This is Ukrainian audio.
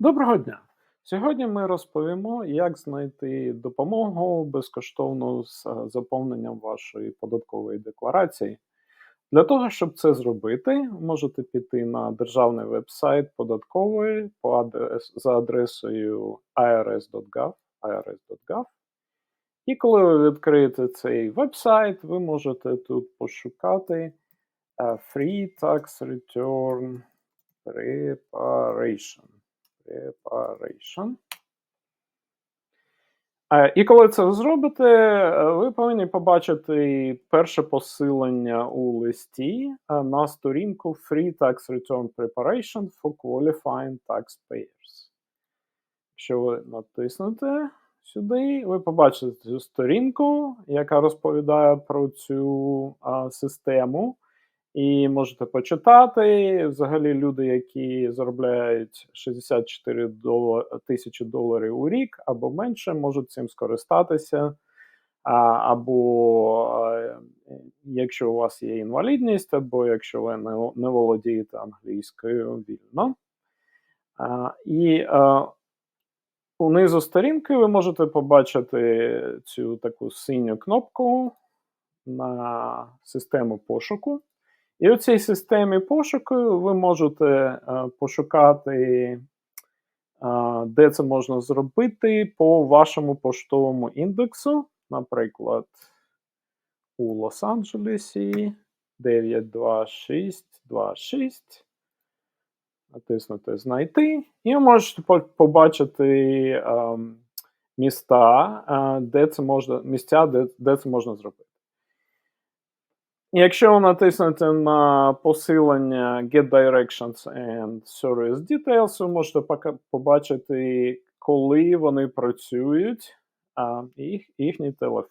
Доброго дня! Сьогодні ми розповімо, як знайти допомогу безкоштовну з е, заповненням вашої податкової декларації. Для того, щоб це зробити, можете піти на державний веб-сайт податкової за адресою irs.gov, irs.gov. І коли ви відкриєте цей веб-сайт, ви можете тут пошукати е, Free Tax Return Preparation. Preparation. Е, І коли це зробите, е, ви повинні побачити перше посилання у листі е, на сторінку Free Tax Return Preparation for Qualifying Taxpayers. Якщо ви натиснете сюди, ви побачите цю сторінку, яка розповідає про цю а, систему. І можете почитати. Взагалі, люди, які заробляють 64 дола- тисячі доларів у рік або менше, можуть цим скористатися. А, або е, якщо у вас є інвалідність, або якщо ви не, не володієте англійською вільно. А, і е, унизу сторінки ви можете побачити цю таку синю кнопку на систему пошуку. І у цій системі пошуку ви можете е, пошукати, е, де це можна зробити по вашому поштовому індексу. Наприклад, у Лос-Анджелесі 92626. Натиснути Знайти. І ви можете побачити ем, міста, е, де це можна, місця, де, де це можна зробити. Якщо натиснете на посилення Get Directions and Service Details, ви можете побачити, коли вони працюють, а, їх, їхній телефон.